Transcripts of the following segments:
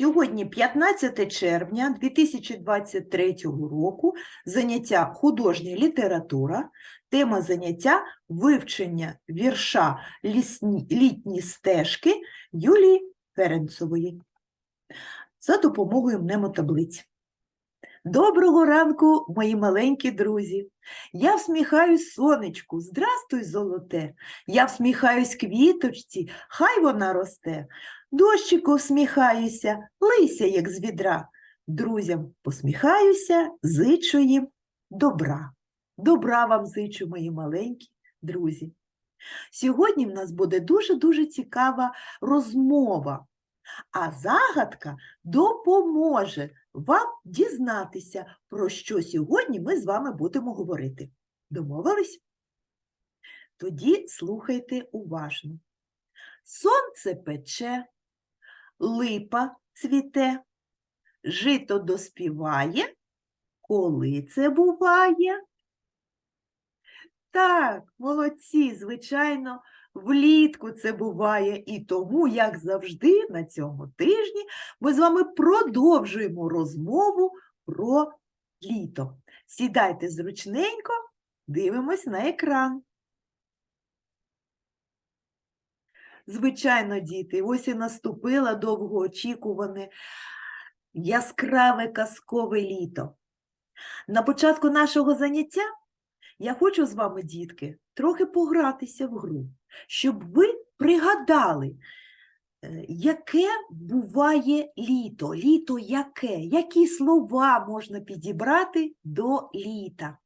Сьогодні 15 червня 2023 року заняття художня література, тема заняття вивчення вірша «Лісні- літні стежки Юлії Ференцової за допомогою мнемотаблиць. Доброго ранку, мої маленькі друзі! Я всміхаюсь сонечку, здрастуй, золоте, я всміхаюсь квіточці, хай вона росте. Дощику всміхаюся, лися, як з відра. Друзям посміхаюся, зичу їм добра. Добра вам зичу, мої маленькі друзі. Сьогодні в нас буде дуже-дуже цікава розмова, а загадка допоможе вам дізнатися, про що сьогодні ми з вами будемо говорити. Домовились? Тоді слухайте уважно. Сонце пече, липа цвіте, жито доспіває, коли це буває? Так, молодці, звичайно, влітку це буває, і тому, як завжди, на цьому тижні ми з вами продовжуємо розмову про літо. Сідайте зручненько, дивимось на екран. Звичайно, діти, ось і наступило довгоочікуване яскраве казкове літо. На початку нашого заняття я хочу з вами, дітки, трохи погратися в гру, щоб ви пригадали, е, яке буває літо, літо яке, які слова можна підібрати до літа.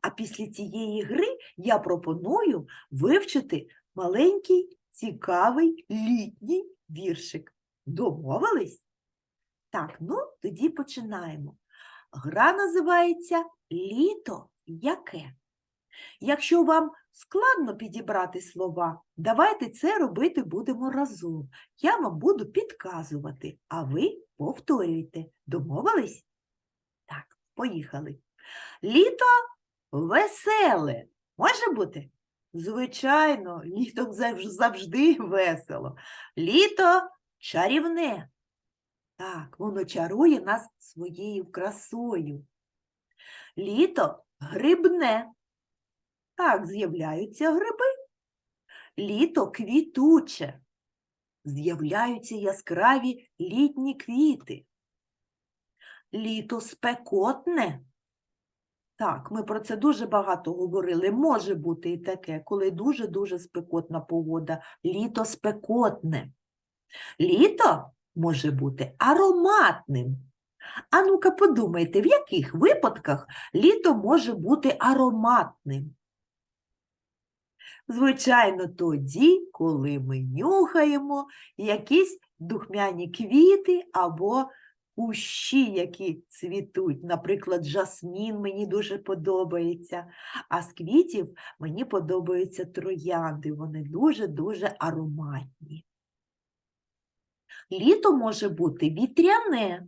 А після цієї гри я пропоную вивчити маленький цікавий літній віршик. Домовились? Так, ну тоді починаємо. Гра називається Літо яке. Якщо вам складно підібрати слова, давайте це робити будемо разом. Я вам буду підказувати, а ви повторюйте. Домовились? Так, поїхали. Літо веселе. Може бути? Звичайно, літо завжди весело. Літо чарівне. Так, воно чарує нас своєю красою. Літо грибне. Так, з'являються гриби. Літо квітуче. З'являються яскраві літні квіти. Літо спекотне. Так, ми про це дуже багато говорили. Може бути і таке, коли дуже-дуже спекотна погода. Літо спекотне. Літо може бути ароматним. А ну-ка подумайте, в яких випадках літо може бути ароматним? Звичайно, тоді, коли ми нюхаємо якісь духмяні квіти або кущі, які цвітуть. Наприклад, жасмін мені дуже подобається, а з квітів мені подобаються троянди, вони дуже-дуже ароматні. Літо може бути вітряне,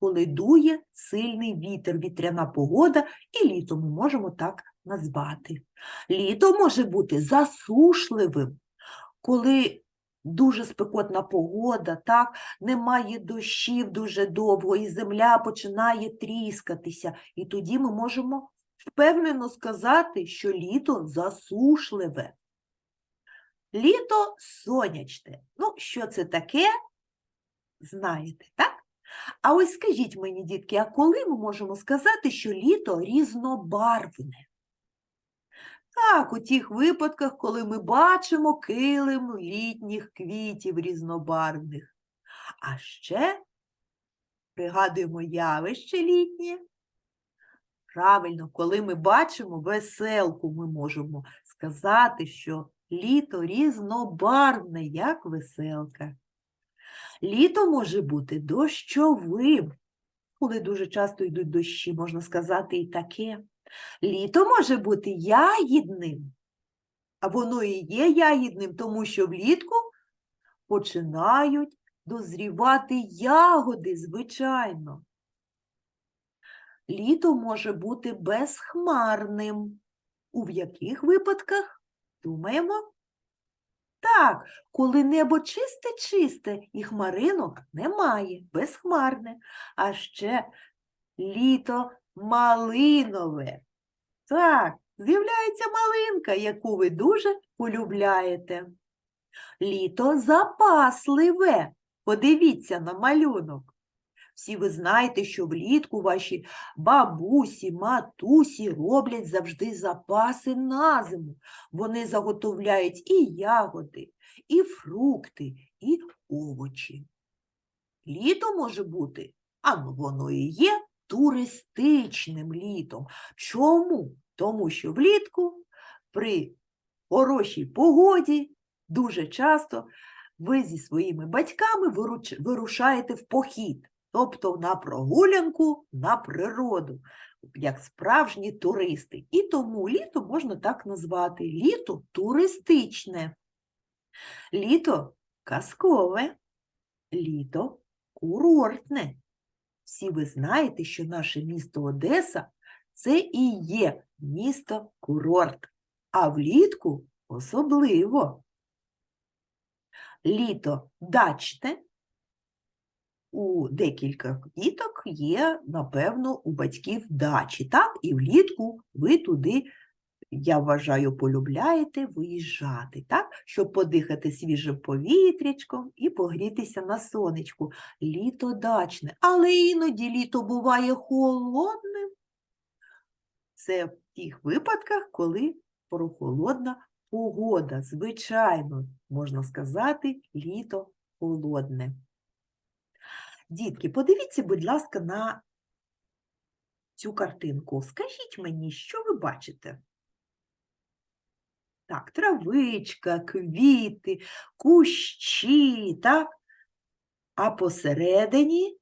коли дує сильний вітер, вітряна погода, і літо ми можемо так назвати. Літо може бути засушливим, коли дуже спекотна погода, так, немає дощів дуже довго, і земля починає тріскатися. І тоді ми можемо впевнено сказати, що літо засушливе. Літо сонячне. Ну, що це таке? Знаєте, так? А ось скажіть мені, дітки, а коли ми можемо сказати, що літо різнобарвне? Так, у тих випадках, коли ми бачимо килим літніх квітів різнобарвних. А ще пригадуємо явище літнє. Правильно, коли ми бачимо веселку, ми можемо сказати, що літо різнобарвне, як веселка. Літо може бути дощовим, коли дуже часто йдуть дощі, можна сказати і таке. Літо може бути ягідним, а воно і є ягідним, тому що влітку починають дозрівати ягоди, звичайно. Літо може бути безхмарним. У яких випадках? Думаємо? Так, коли небо чисте-чисте і хмаринок немає, безхмарне, а ще літо малинове. Так, з'являється малинка, яку ви дуже полюбляєте. Літо запасливе. Подивіться на малюнок. Всі ви знаєте, що влітку ваші бабусі, матусі роблять завжди запаси на зиму. Вони заготовляють і ягоди, і фрукти, і овочі. Літо може бути, а воно і є туристичним літом. Чому? Тому що влітку при хорошій погоді дуже часто ви зі своїми батьками вирушаєте в похід, тобто на прогулянку на природу, як справжні туристи. І тому літо можна так назвати. Літо туристичне, літо казкове, літо курортне. Всі ви знаєте, що наше місто Одеса це і є місто курорт, а влітку особливо. Літо дачне. У декілька діток є, напевно, у батьків дачі. Так, і влітку ви туди, я вважаю, полюбляєте виїжджати, так, щоб подихати свіжим повітрячком і погрітися на сонечку. Літо дачне, але іноді літо буває холодним. Це в тих випадках, коли прохолодна погода. Звичайно, можна сказати, літо холодне. Дітки, подивіться, будь ласка, на цю картинку. Скажіть мені, що ви бачите? Так, травичка, квіти, кущі, так? А посередині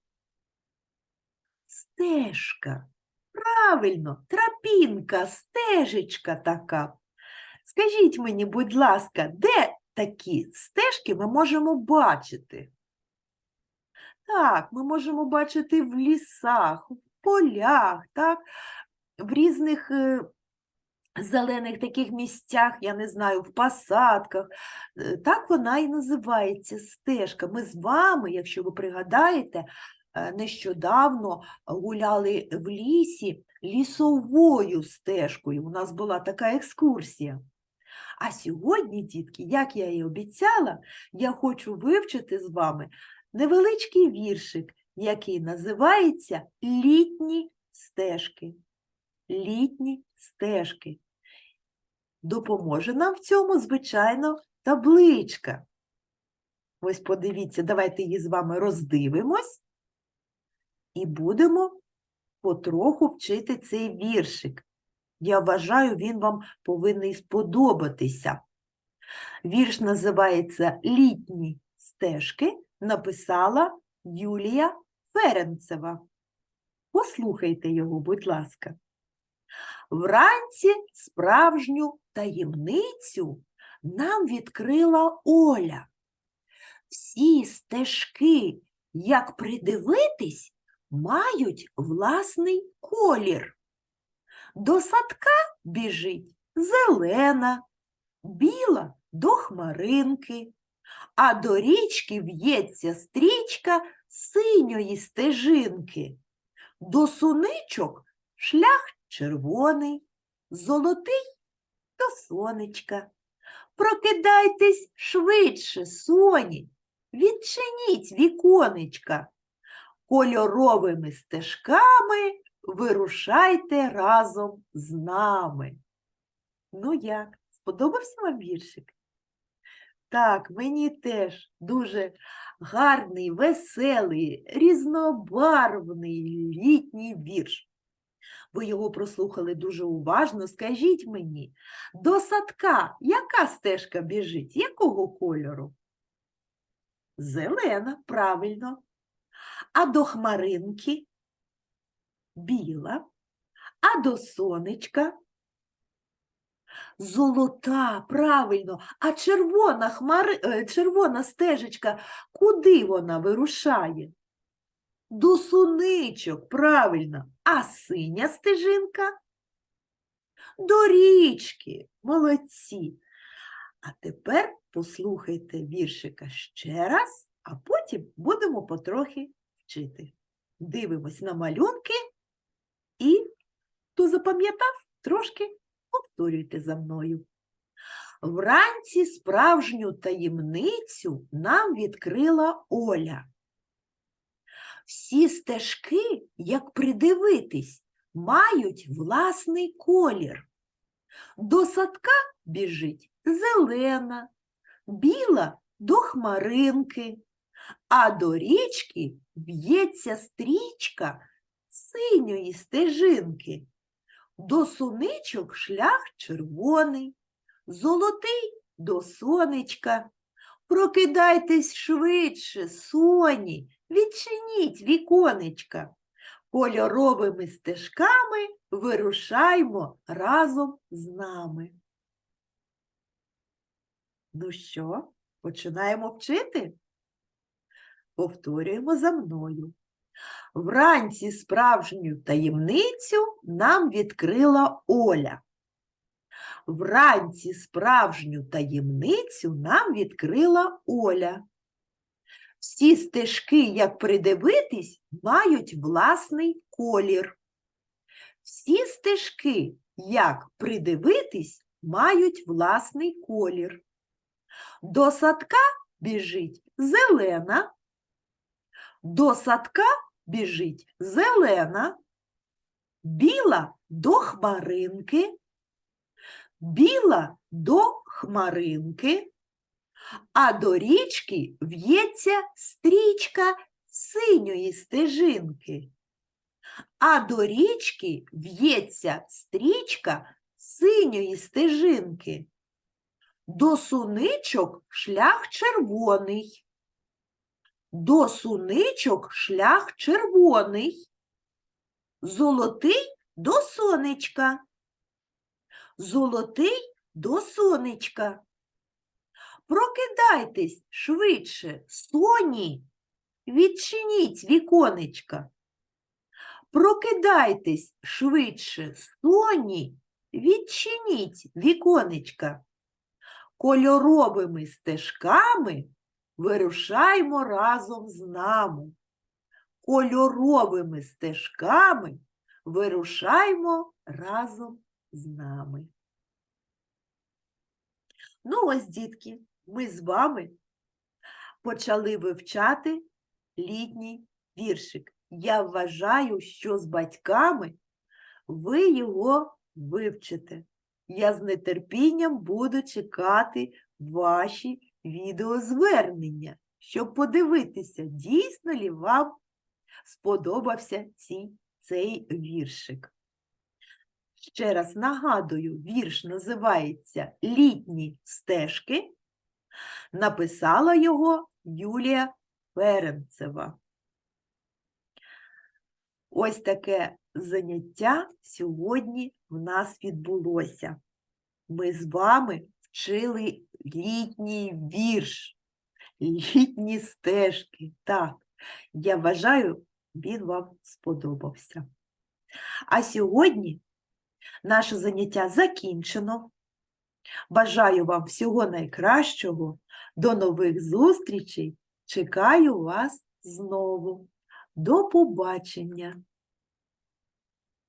стежка. Правильно, тропінка, стежечка така. Скажіть мені, будь ласка, де такі стежки ми можемо бачити? Так, ми можемо бачити в лісах, в полях, так, в різних е, зелених таких місцях, я не знаю, в посадках. Е, Так вона і називається стежка. Ми з вами, якщо ви пригадаєте, е, нещодавно гуляли в лісі лісовою стежкою. У нас була така екскурсія. А сьогодні, дітки, як я і обіцяла, я хочу вивчити з вами невеличкий віршик, який називається Літні стежки. Літні стежки. Допоможе нам в цьому, звичайно, табличка. Ось подивіться, давайте її з вами роздивимось і будемо потроху вчити цей віршик. Я вважаю, він вам повинен сподобатися. Вірш називається Літні стежки написала Юлія Ференцева. Послухайте його, будь ласка. Вранці справжню таємницю нам відкрила Оля. Всі стежки, як придивитись, мають власний колір. До садка біжить зелена, біла до хмаринки, а до річки в'ється стрічка синьої стежинки. До суничок шлях червоний, золотий до сонечка. Прокидайтесь швидше, соні, відчиніть віконечка. Кольоровими стежками вирушайте разом з нами. Ну як, сподобався вам віршик? Так, мені теж дуже гарний, веселий, різнобарвний літній вірш. Ви його прослухали дуже уважно. Скажіть мені, до садка яка стежка біжить? Якого кольору? Зелена, правильно. А до хмаринки? Біла. А до сонечка? Золота, правильно. А червона хмари... е, червона стежечка, куди вона вирушає? До суничок, правильно. А синя стежинка? До річки. Молодці. А тепер послухайте віршика ще раз, а потім будемо потрохи вчити. Дивимось на малюнки і, хто запам'ятав, трошки повторюйте за мною. Вранці справжню таємницю нам відкрила Оля. Всі стежки, як придивитись, мають власний колір. До садка біжить зелена, біла до хмаринки, а до річки б'ється стрічка синьої стежинки. До суничок шлях червоний, золотий до сонечка. Прокидайтесь швидше, соні, відчиніть віконечка. Кольоровими стежками вирушаймо разом з нами. Ну що, починаємо вчити? Повторюємо за мною. Вранці справжню таємницю нам відкрила Оля. Вранці справжню таємницю нам відкрила Оля. Всі стежки, як придивитись, мають власний колір. Всі стежки, як придивитись, мають власний колір. До садка біжить зелена, до садка біжить зелена, біла до хмаринки, біла до хмаринки, а до річки в'ється стрічка синьої стежинки. А до річки в'ється стрічка синьої стежинки. До суничок шлях червоний. До суничок шлях червоний. Золотий до сонечка. Золотий до сонечка. Прокидайтесь швидше, соні, відчиніть віконечка. Прокидайтесь швидше, соні, відчиніть віконечка. Кольоровими стежками вирушаймо разом з нами. Кольоровими стежками вирушаймо разом з нами. Ну ось, дітки, ми з вами почали вивчати літній віршик. Я вважаю, що з батьками ви його вивчите. Я з нетерпінням буду чекати ваші відеозвернення, щоб подивитися, дійсно ли вам сподобався ці, цей віршик. Ще раз нагадую, вірш називається Літні стежки. Написала його Юлія Ференцева. Ось таке заняття сьогодні в нас відбулося. Ми з вами вчили літній вірш, літні стежки. Так, я вважаю, він вам сподобався. А сьогодні наше заняття закінчено. Бажаю вам всього найкращого. До нових зустрічей. Чекаю вас знову. До побачення!